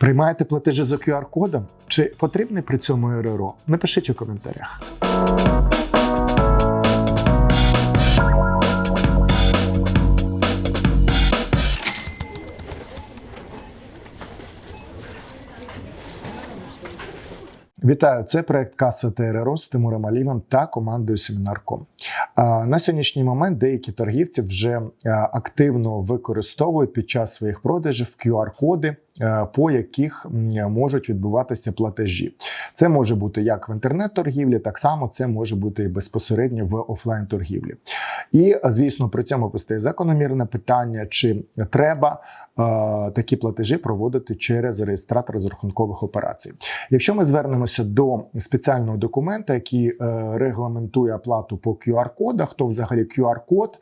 Приймаєте платежі за QR-кодом? Чи потрібний при цьому РРО? Напишіть у коментарях. Вітаю! Це проект Каса ТРРО з Тимуром Алімом та командою Семінарком. На сьогоднішній момент деякі торгівці вже е, активно використовують під час своїх продажів QR-коди, е, по яких можуть відбуватися платежі. Це може бути як в інтернет-торгівлі, так само це може бути і безпосередньо в офлайн-торгівлі. І, звісно, при цьому постає закономірне питання, чи треба е, такі платежі проводити через реєстратор розрахункових операцій. Якщо ми звернемося до спеціального документа, який е, регламентує оплату по QR-кодах, то взагалі QR-код,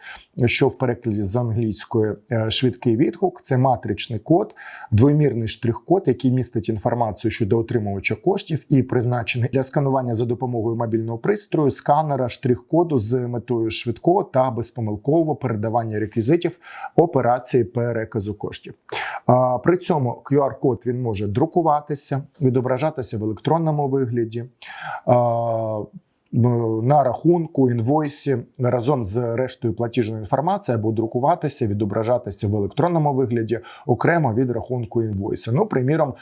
що в перекладі з англійської е, швидкий відгук, це матричний код, двоймірний штрих-код, який містить інформацію щодо отримувача коштів і призначений для сканування за допомогою мобільного пристрою, сканера, штрих-коду з метою швидкого та безпомилкового передавання реквізитів операції переказу коштів. При цьому QR-код він може друкуватися, відображатися в електронному вигляді. На рахунку, інвойсі разом з рештою платіжної інформації або друкуватися, відображатися в електронному вигляді окремо від рахунку інвойса. Ну, приміром,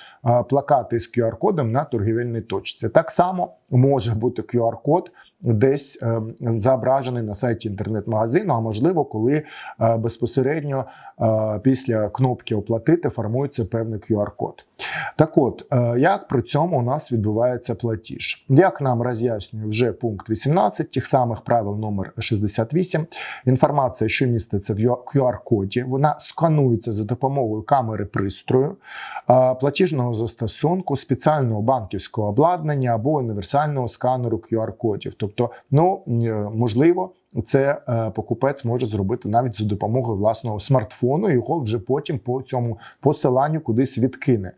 плакати з QR-кодом на торгівельній точці. Так само може бути QR-код десь е, зображений на сайті інтернет-магазину, а можливо, коли е, безпосередньо е, після кнопки оплатити формується певний QR-код. Так от, як при цьому у нас відбувається платіж? Як нам роз'яснює вже пункт 18 тих самих правил номер 68, інформація, що міститься в QR-коді, вона сканується за допомогою камери пристрою, платіжного застосунку, спеціального банківського обладнання або універсального сканеру QR-кодів. Тобто, ну е, можливо. Це е, покупець може зробити навіть за допомогою власного смартфону. Його вже потім по цьому посиланню кудись відкине.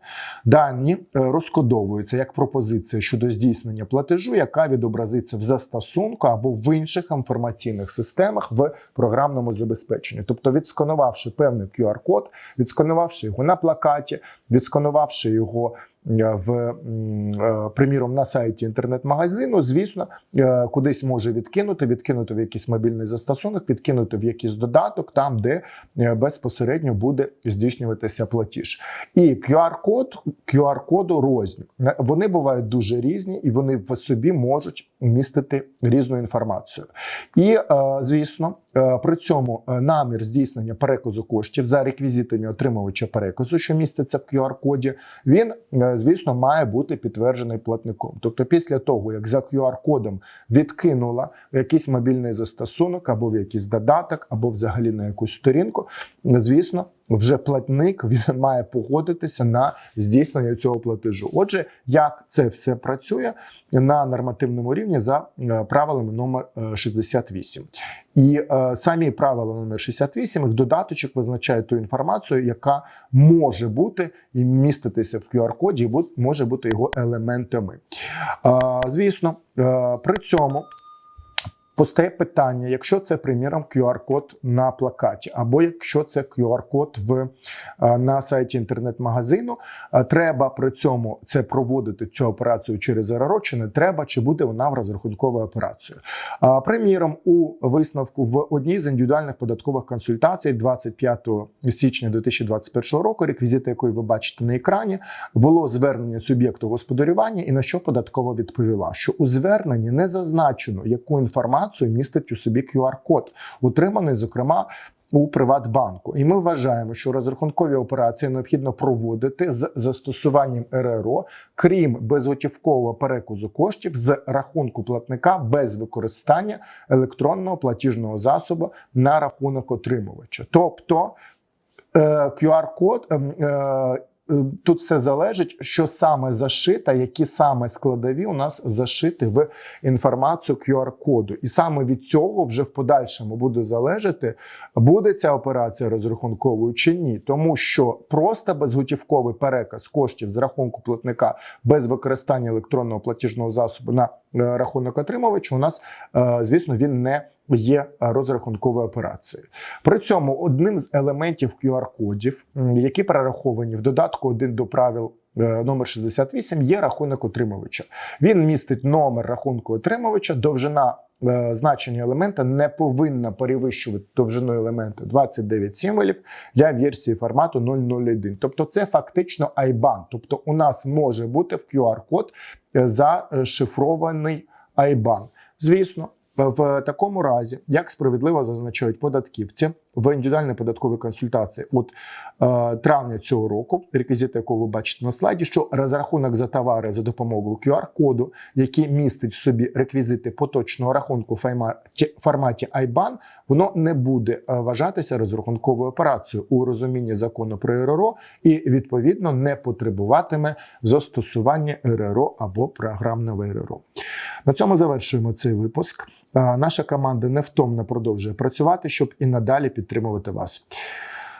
Дані е, розкодовуються як пропозиція щодо здійснення платежу, яка відобразиться в застосунку або в інших інформаційних системах в програмному забезпеченні. Тобто, відсканувавши певний QR-код, відсканувавши його на плакаті, відсканувавши його. е, В приміром на сайті інтернет-магазину, звісно, кудись може відкинути, відкинути в якийсь мобільний застосунок, відкинути в якийсь додаток, там де е, безпосередньо буде здійснюватися платіж. І QR-код QR-коду рознь. Е, Вони бувають дуже різні, і вони в собі можуть містити різну інформацію. І, е, звісно, е, при цьому е, намір здійснення переказу коштів за реквізитами отримувача переказу, що міститься в QR-коді, він, звісно, має бути підтверджений платником. Тобто, після того, як за QR-кодом відкинула якийсь мобільний застосунок або в якийсь додаток, або взагалі на якусь сторінку, звісно. Вже платник він має погодитися на здійснення цього платежу. Отже, як це все працює на нормативному рівні за е, правилами номер е, 68. І е, самі правила номер 68 їх додаточок визначає ту інформацію, яка може бути і міститися в QR-коді, і може бути його елементами. Е, звісно, е, при цьому. Постає питання, якщо це, приміром, QR-код на плакаті, або якщо це QR-код в, е, на сайті інтернет-магазину, е, треба при цьому це проводити цю операцію через РРО, чи не треба, чи буде вона в розрахунковою операцією. А, Приміром, у висновку в одній з індивідуальних податкових консультацій 25 січня 2021 року, реквізити якої ви бачите на екрані, було звернення суб'єкту господарювання, і на що податкова відповіла, що у зверненні не зазначено, яку інформацію містить у собі QR-код, утриманий, зокрема. У Приватбанку, і ми вважаємо, що розрахункові операції необхідно проводити з застосуванням РРО, крім безготівкового переказу коштів з рахунку платника без використання електронного платіжного засобу на рахунок отримувача. Тобто е, QR-код. Е, Тут все залежить, що саме зашито, які саме складові у нас зашити в інформацію QR-коду. І саме від цього вже в подальшому буде залежати, буде ця операція розрахунковою чи ні. Тому що просто безготівковий переказ коштів з рахунку платника без використання електронного платіжного засобу на е, рахунок отримувача у нас, е, звісно, він не є розрахунковою операцією. При цьому одним з елементів QR-кодів, які перераховані в додатку 1 до правил е, номер 68 є рахунок отримувача. Він містить номер рахунку отримувача, довжина. е, Значення елемента не повинна перевищувати довжину елемента 29 символів для версії формату 001. Тобто це фактично IBAN. Тобто у нас може бути в QR-код е, зашифрований IBAN. Звісно, в такому разі, як справедливо зазначають податківці в індивідуальній податковій консультації от е, травня цього року, реквізити, якого ви бачите на слайді, що розрахунок за товари за допомогою QR-коду, який містить в собі реквізити поточного рахунку в форматі- IBAN, воно не буде е, вважатися розрахунковою операцією у розумінні закону про РРО і відповідно не потребуватиме застосування РРО або програмного РРО. На цьому завершуємо цей випуск. Е, Наша команда невтомно продовжує працювати, щоб і надалі підтримувати вас.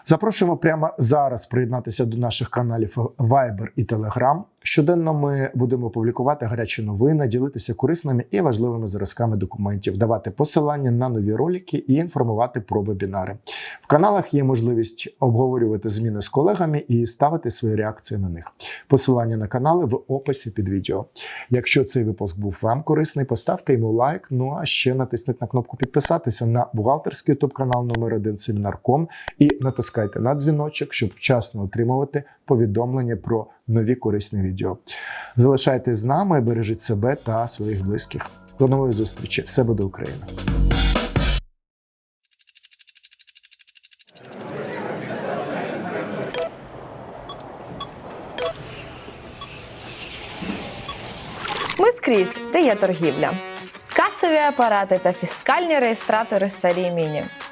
Запрошуємо прямо зараз приєднатися до наших каналів Viber і Telegram. Щоденно ми будемо публікувати гарячі новини, ділитися корисними і важливими зразками документів, давати посилання на нові ролики і інформувати про вебінари. В каналах є можливість обговорювати зміни з колегами і ставити свої реакції на них. Посилання на канали в описі під відео. Якщо цей випуск був вам корисний, поставте йому лайк. Ну а ще натисніть на кнопку підписатися на бухгалтерський ютуб канал номер 1 Семінарком і натискайте на дзвіночок, щоб вчасно отримувати повідомлення про нові корисні відео. Залишайтесь з нами, бережіть себе та своїх близьких. До нової зустрічі! Все буде Україна! Ми скрізь, де є торгівля. Касові апарати та фіскальні реєстратори серії Міні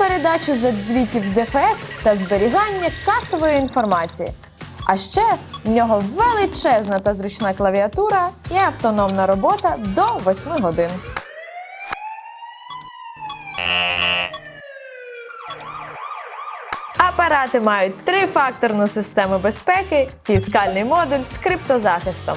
передачу звітів в ДФС та зберігання касової інформації. А ще в нього величезна та зручна клавіатура і автономна робота до 8 годин. Апарати мають трифакторну систему безпеки, фіскальний модуль з криптозахистом.